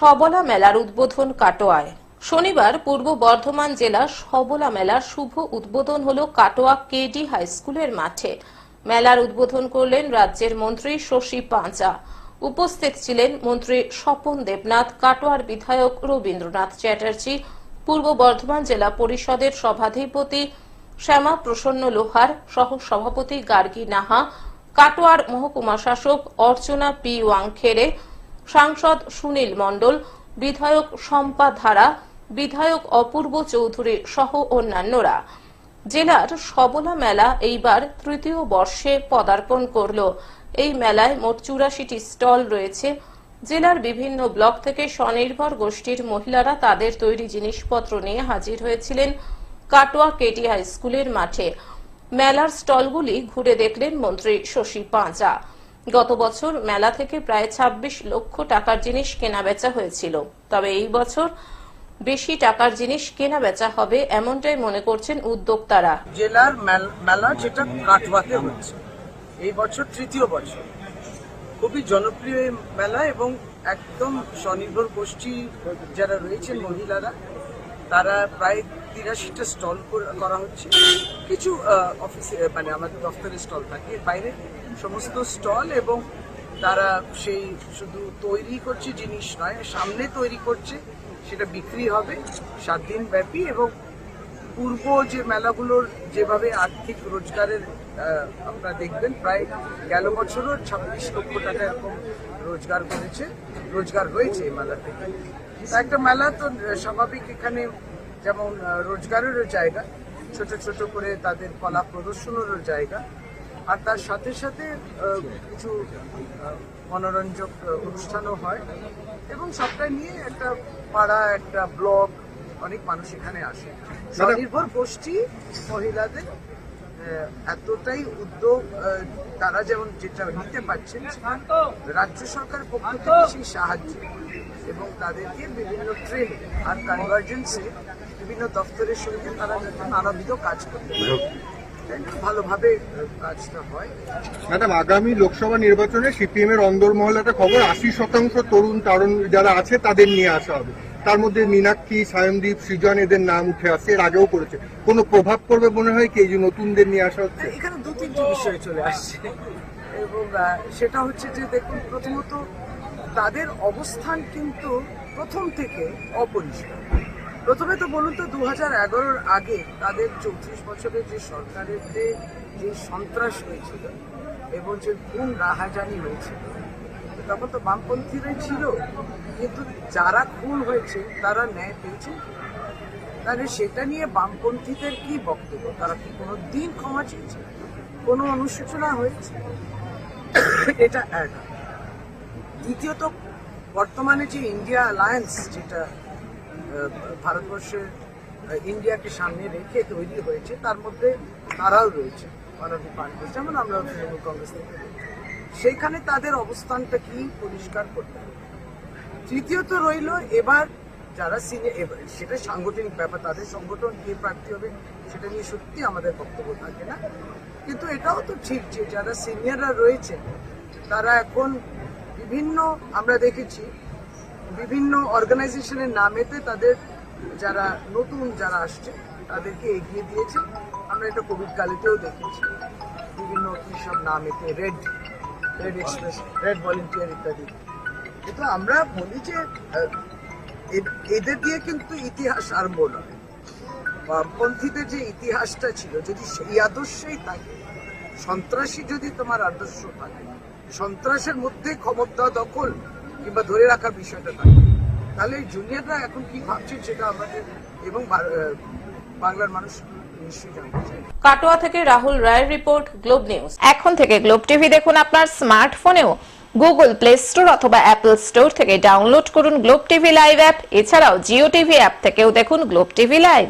সবলা মেলার উদ্বোধন কাটোয়ায়। শনিবার পূর্ব বর্ধমান জেলা সবলা মেলার শুভ উদ্বোধন হল কাটোয়া কেডি হাই স্কুলের মাঠে। মেলার উদ্বোধন করলেন রাজ্যের মন্ত্রী শশী পাঁচা। উপস্থিত ছিলেন মন্ত্রী স্বপন দেবনাথ, কাটোয়ার বিধায়ক রবীন্দ্রনাথ চ্যাটার্জি, পূর্ব বর্ধমান জেলা পরিষদের সভাধিপতি শ্যামা প্রসন্ন লোহার সহ সভাপতি গার্গী নাহা, কাটোয়ার মহকুমা শাসক অর্চনা পি ওয়াংখেড়ে সাংসদ সুনীল মণ্ডল, বিধায়ক শম্পা ধারা, বিধায়ক অপূর্ব চৌধুরী সহ অন্যান্যরা। জেলার সবলা মেলা এইবার তৃতীয় বর্ষে পদার্পণ করল। এই মেলায় মোট চুরাশিটি স্টল রয়েছে। জেলার বিভিন্ন ব্লক থেকে স্বনির্ভর গোষ্ঠীর মহিলারা তাদের তৈরি জিনিসপত্র নিয়ে হাজির হয়েছিলেন কাটোয়া কেটি হাই স্কুলের মাঠে। মেলার স্টলগুলি ঘুরে দেখলেন মন্ত্রী শশী পাঁচা গত বছর মেলা থেকে প্রায় ২৬ লক্ষ টাকার জিনিস কেনা বেচা হয়েছিল। তবে এই বছর বেশি টাকার জিনিস কেনা বেচা হবে এমনটাই মনে করছেন উদ্যোক্তারা। জেলার মেলা যেটা কাটওয়াতে হচ্ছে এই বছর তৃতীয় বছর। খুবই জনপ্রিয় মেলা এবং একদম স্বনির্ভর গোষ্ঠী যারা রয়েছেন মহিলারা, তারা প্রায় তিরাশিটা স্টল করা হচ্ছে। কিছু অফিসে মানে আমাদের দফতরের স্টল থাকে। এর বাইরে সমস্ত স্টল এবং তারা সেই শুধু তৈরি করছে জিনিস নয়, সামনে তৈরি করছে, সেটা বিক্রি হবে সাত দিন ব্যাপী এবং পূর্ব যে মেলাগুলোর যেভাবে আর্থিক রোজগারের আপনারা দেখবেন, প্রায় গেল বছরও ছাব্বিশ লক্ষ টাকা এরকম রোজগার করেছে, রোজগার হয়েছে এই মেলা থেকে। একটা মেলা তো স্বাভাবিক এখানে যেমন রোজগারেরও জায়গা, ছোট ছোট করে তাদের কলা প্রদর্শনেরও জায়গা। আর তার সাথে সাথে কিছু মনোরঞ্জক অনুষ্ঠানও হয়। এবং সবটা নিয়ে একটা পাড়া একটা ব্লগ অনেক মানুষ এখানে আসে। স্বনির্ভর গোষ্ঠী মহিলাদের এতটাই উদ্যোগ তারা যেমন যেটা নিতে পারছেন রাজ্য সরকারের পক্ষ থেকে সেই সাহায্য এবং তাদেরকে বিভিন্ন ট্রেনিং আর কনভার্জেন্সে বিভিন্ন দপ্তরের সঙ্গে তারা যাতে নানাবিধ কাজ করতে পারে? ভালোভাবে কাজটা হয়। ম্যাডাম আগামী লোকসভা নির্বাচনে সিপিএম এর অন্দরমহলে একটা খবর আশি শতাংশ তরুণ তারুণ যারা আছে তাদের নিয়ে আসা হবে। তার মধ্যে মীনাক্ষী সায়নদীপ সৃজন এদের নাম উঠে আসছে এর আগেও করেছে। কোনো প্রভাব পড়বে মনে হয় কি এই যে নতুনদের নিয়ে আসা হচ্ছে? এখানে দু তিনটি বিষয় চলে আসছে। এবং সেটা হচ্ছে যে দেখুন প্রথমত তাদের অবস্থান কিন্তু প্রথম থেকে অপরিষ্কার। প্রথমে তো বলুন তো দু হাজার এগারোর আগে তাদের চৌত্রিশ বছরের যে সরকারের যে সন্ত্রাস হয়েছিল এবং যে খুন রাহাজানি হয়েছিল, তখন তো বামপন্থীরাই ছিল, কিন্তু যারা খুন হয়েছে তারা ন্যায় পেয়েছে তাহলে সেটা নিয়ে বামপন্থীদের কি বক্তব্য? তারা কি কোনো দিন ক্ষমা চেয়েছে? কোনো অনুশোচনা হয়েছে? এটা এক। দ্বিতীয়ত, বর্তমানে যে ইন্ডিয়া অ্যালায়েন্স যেটা আহ, ভারতবর্ষের ইন্ডিয়াকে সামনে রেখে তৈরি হয়েছে তার মধ্যে তারাও রয়েছে ওয়ান অফ যেমন আমরা তৃণমূল কংগ্রেস থেকে সেইখানে তাদের অবস্থানটা কি পরিষ্কার করতে হবে? তৃতীয়ত রইল এবার যারা সিনিয়র সেটা সাংগঠনিক ব্যাপার তাদের সংগঠন কে প্রার্থী হবে সেটা নিয়ে সত্যি আমাদের বক্তব্য থাকে না। কিন্তু এটাও তো ঠিক যে যারা সিনিয়ররা রয়েছেন তারা এখন বিভিন্ন আমরা দেখেছি বিভিন্ন অর্গানাইজেশনের নামেতে তাদের যারা নতুন যারা আসছে, তাদেরকে এগিয়ে দিয়েছে। আমরা এটা কোভিড কালেতেও দেখেছি। বিভিন্ন কী সব নামেতে red red express red volunteer ইত্যাদি। কিন্তু আমরা বলি যে এদের দিয়ে কিন্তু ইতিহাস আরম্ভ নয়। বামপন্থীদের যে ইতিহাসটা ছিল, যদি সেই আদর্শেই থাকে, সন্ত্রাসী যদি তোমার আদর্শ থাকে, সন্ত্রাসের মধ্যে ক্ষমতা দখল কিংবা ধরে রাখার বিষয়টা থাকে তাহলে এই জুনিয়ররা এখন কি ভাবছেন সেটা আমাদের এবং বাংলার মানুষ কাটোয়া থেকে রাহুল রায়ের রিপোর্ট গ্লোব নিউজ। এখন থেকে গ্লোব টিভি দেখুন আপনার স্মার্টফোনেও। গুগল প্লে স্টোর অথবা অ্যাপল স্টোর থেকে ডাউনলোড করুন গ্লোব টিভি লাইভ অ্যাপ। এছাড়াও জিও টিভি অ্যাপ থেকেও দেখুন গ্লোব টিভি লাইভ।